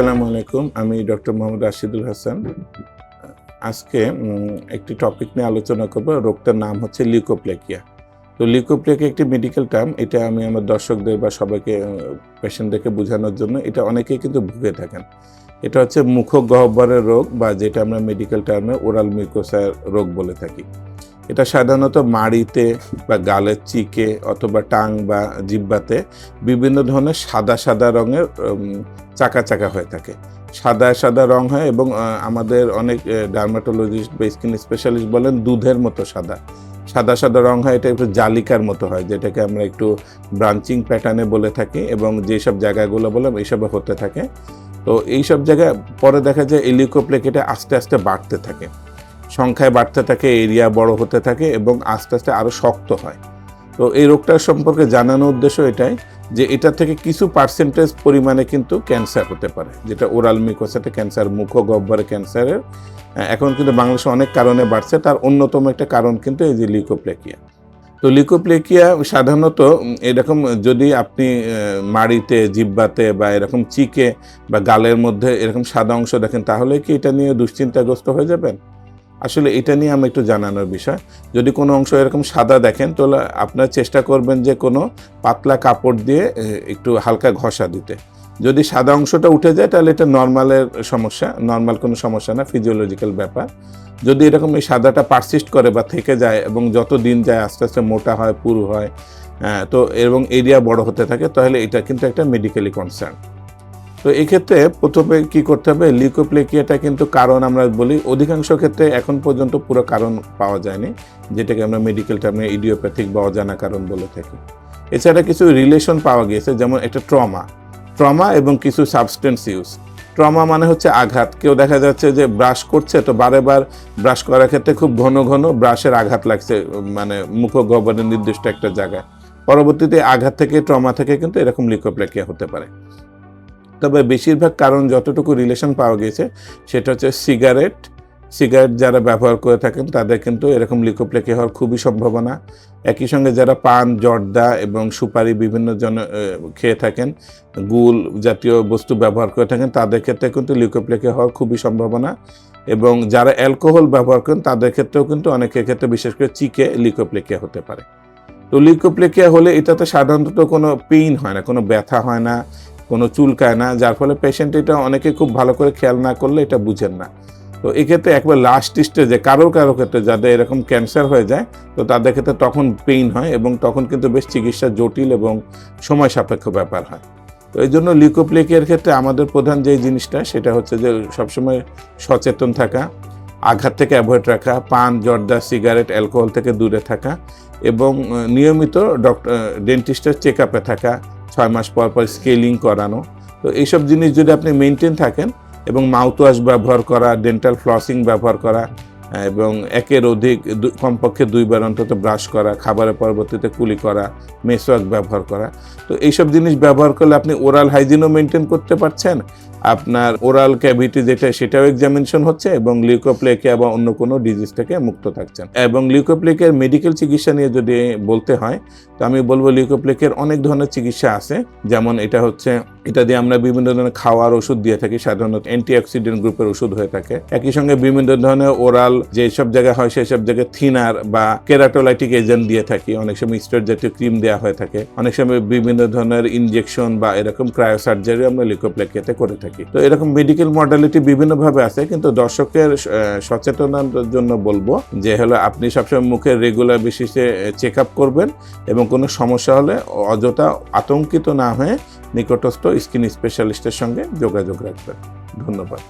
আসসালামু আলাইকুম, আমি ডক্টর মোহাম্মদ রাশিদুল হাসান। আজকে একটি টপিক নিয়ে আলোচনা করব, রোগটার নাম হচ্ছে লিউকোপ্লেকিয়া তো লিউকোপ্লেকিয়া একটি মেডিকেল টার্ম এটা আমি আমার দর্শকদের বা সবাইকে পেশেন্টদেরকে বোঝানোর জন্য, এটা অনেকেই কিন্তু ভুগে থাকেন। এটা হচ্ছে মুখগহ্বরের রোগ বা যেটা আমরা মেডিকেল টার্মে ওরাল মিউকোসার রোগ বলে থাকি। এটা সাধারণত মাড়িতে বা গালের চিকে অথবা টাং বা জিব্বাতে বিভিন্ন ধরনের সাদা সাদা রঙের চাকা চাকা হয়ে থাকে। সাদা সাদা রং হয় এবং আমাদের অনেক ডার্মাটোলজিস্ট বা স্কিন স্পেশালিস্ট বলেন দুধের মতো সাদা। সাদা সাদা রং হয়, এটা একটু জালিকার মতো হয়, যেটাকে আমরা একটু ব্রাঞ্চিং প্যাটার্নে বলে থাকি এবং যেসব জায়গাগুলো বললাম এইসবে হতে থাকে। তো এইসব জায়গায় পরে দেখা যায় এটা আস্তে আস্তে বাড়তে থাকে। সংখ্যায় বাড়তে থাকে এরিয়া বড় হতে থাকে এবং আস্তে আস্তে আরও শক্ত হয়। তো এই রোগটার সম্পর্কে জানানোর উদ্দেশ্য এটাই যে এটা থেকে কিছু পার্সেন্টেজ পরিমাণে কিন্তু ক্যান্সার হতে পারে, যেটা ওরাল মিকোসাতে ক্যান্সার মুখ গহ্বরে ক্যান্সারের এখন কিন্তু বাংলাদেশে অনেক কারণে বাড়ছে, তার অন্যতম একটা কারণ কিন্তু এই যে লিউকোপ্লেকিয়া তো লিকোপ্লেকিয়া সাধারণত, এরকম যদি আপনি মাড়িতে, জিব্বাতে বা এরকম চিকে বা গালের মধ্যে এরকম সাদা অংশ দেখেন, তাহলে কি এটা নিয়ে দুশ্চিন্তাগ্রস্ত হয়ে যাবেন? আসলে এটা নিয়ে আমি একটু জানানোর বিষয়। যদি কোনো অংশ এরকম সাদা দেখেন, তাহলে আপনার চেষ্টা করবেন যে কোনো পাতলা কাপড় দিয়ে একটু হালকা ঘষা দিতে। যদি সাদা অংশটা উঠে যায়, তাহলে এটা নর্মালের সমস্যা, নর্মাল কোনো সমস্যা না ফিজিওলজিক্যাল ব্যাপার। যদি এরকম এই সাদাটা পারসিস্ট করে বা থেকে যায় এবং যত দিন যায় আস্তে আস্তে মোটা হয় পুরু হয় হ্যাঁ, তো এবং এরিয়া বড় হতে থাকে তাহলে এটা কিন্তু একটা মেডিকেলি কনসার্ন তো এক্ষেত্রে প্রথমে কি করতে হবে? লিউকোপ্লেকিয়াটা কিন্তু কারণ আমরা বলি অধিকাংশ ক্ষেত্রে এখন পর্যন্ত পুরো কারণ পাওয়া যায়নি যেটাকে আমরা মেডিকেল টার্মে ইডিওপ্যাথিক বা অজানা কারণ বলে থাকি। এছাড়া কিছু রিলেশন পাওয়া গিয়েছে যেমন একটা ট্রমা ট্রমা এবং কিছু সাবস্টেন্স ইউজ ট্রমা মানে হচ্ছে আঘাত। কেউ দেখা যাচ্ছে যে ব্রাশ করছে, তো বারে বার ব্রাশ করার ক্ষেত্রে খুব ঘন ঘন ব্রাশের আঘাত লাগছে মানে মুখগহ্বরের নির্দিষ্ট একটা জায়গায়। পরবর্তীতে আঘাত থেকে, ট্রমা থেকে কিন্তু এরকম লিকোপ্লেকিয়া হতে পারে। তবে বেশিরভাগ কারণ যতটুকু রিলেশন পাওয়া গেছে সেটা হচ্ছে সিগারেট সিগারেট যারা ব্যবহার করে থাকেন, তাদের কিন্তু এরকম লিকোপ্লেকে হওয়ার খুবই সম্ভাবনা। একই সঙ্গে যারা পান, জর্দা এবং সুপারি বিভিন্ন জন খেয়ে থাকেন, গুল জাতীয় বস্তু ব্যবহার করে থাকেন, তাদের ক্ষেত্রে কিন্তু লিকোপ্লেকে হওয়ার খুবই সম্ভাবনা। এবং যারা অ্যালকোহল ব্যবহার করেন, তাদের ক্ষেত্রেও কিন্তু অনেকের ক্ষেত্রে বিশেষ করে চিকে লিকোপ্লেকিয়া হতে পারে। তো লিকোপ্লেকিয়া হলে এটাতে সাধারণত কোনো পেইন হয় না, কোনো ব্যথা হয় না, কোনো চুলকায় না, যার ফলে পেশেন্ট এটা অনেকে খুব ভালো করে খেয়াল না করলে এটা বুঝেন না। তো এক্ষেত্রে একবার লাস্ট স্টেজে কারও কারও ক্ষেত্রে যাদের এরকম ক্যান্সার হয়ে যায়, তো তাদের ক্ষেত্রে তখন পেইন হয় এবং তখন কিন্তু বেশ চিকিৎসা জটিল এবং সময় সাপেক্ষ ব্যাপার হয়। তো এই জন্য লিউকোপ্লেকিয়ার ক্ষেত্রে আমাদের প্রধান যে জিনিসটা, সেটা হচ্ছে যে সবসময় সচেতন থাকা, আঘাত থেকে অ্যাভয়েড রাখা, পান, জর্দা সিগারেট অ্যালকোহল থেকে দূরে থাকা এবং নিয়মিত ডক্টর ডেন্টিস্টের চেক আপে থাকা, ছয় মাস পর পর স্কেলিং করানো। তো এইসব জিনিস যদি আপনি মেনটেন থাকেন এবং মাউথ ওয়াশ ব্যবহার করা, ডেন্টাল ফ্লসিং ব্যবহার করা এবং একের অধিক কমপক্ষে দুইবার অন্তত ব্রাশ করা, খাবারের পরবর্তীতে কুলি করা মেসওয়াক ব্যবহার করা। তো এইসব জিনিস ব্যবহার করলে আপনি ওরাল হাইজিনও মেনটেন করতে পারছেন। আপনার ওরাল ক্যাভিটি যেটা, সেটাও এক্সামিনেশন হচ্ছে এবং লিউকোপ্লেকিয়া বা অন্য কোনো ডিজিজ থেকে মুক্ত থাকছেন। এবং লিউকোপ্লেকের মেডিকেল চিকিৎসা নিয়ে যদি বলতে হয়, তো আমি বলব লিউকোপ্লেকের অনেক ধরনের চিকিৎসা আছে। যেমন এটা হচ্ছে এটা দিয়ে আমরা বিভিন্ন ধরনের খাওয়ার ওষুধ দিয়ে থাকি, সাধারণত অ্যান্টিঅক্সিডেন্ট গ্রুপের ওষুধ হয়ে থাকে। একই সঙ্গে বিভিন্ন ধরনের ওরাল যেসব জায়গায় হয়, সেসব জায়গায় থিনার বা কেরাটোলাইটিক এজেন্ট দিয়ে থাকি। অনেক সময় স্টেট জাতীয় ক্রিম দেওয়া হয়ে থাকে। অনেক সময় বিভিন্ন ধরনের ইনজেকশন বা এরকম ক্রায়োসার্জারি আমরা লিকোপ্লেকিয়াতে করে থাকি। তো এরকম মেডিকেল মডালিটি বিভিন্নভাবে আছে, কিন্তু দর্শকের সচেতনতার জন্য বলব যে হলো আপনি সবসময় মুখের রেগুলার বেসিসে চেক আপ করবেন এবং কোনো সমস্যা হলে অযথা আতঙ্কিত না হয়ে নিকটস্থ স্কিন স্পেশালিস্টের সঙ্গে যোগাযোগ রাখবেন। ধন্যবাদ।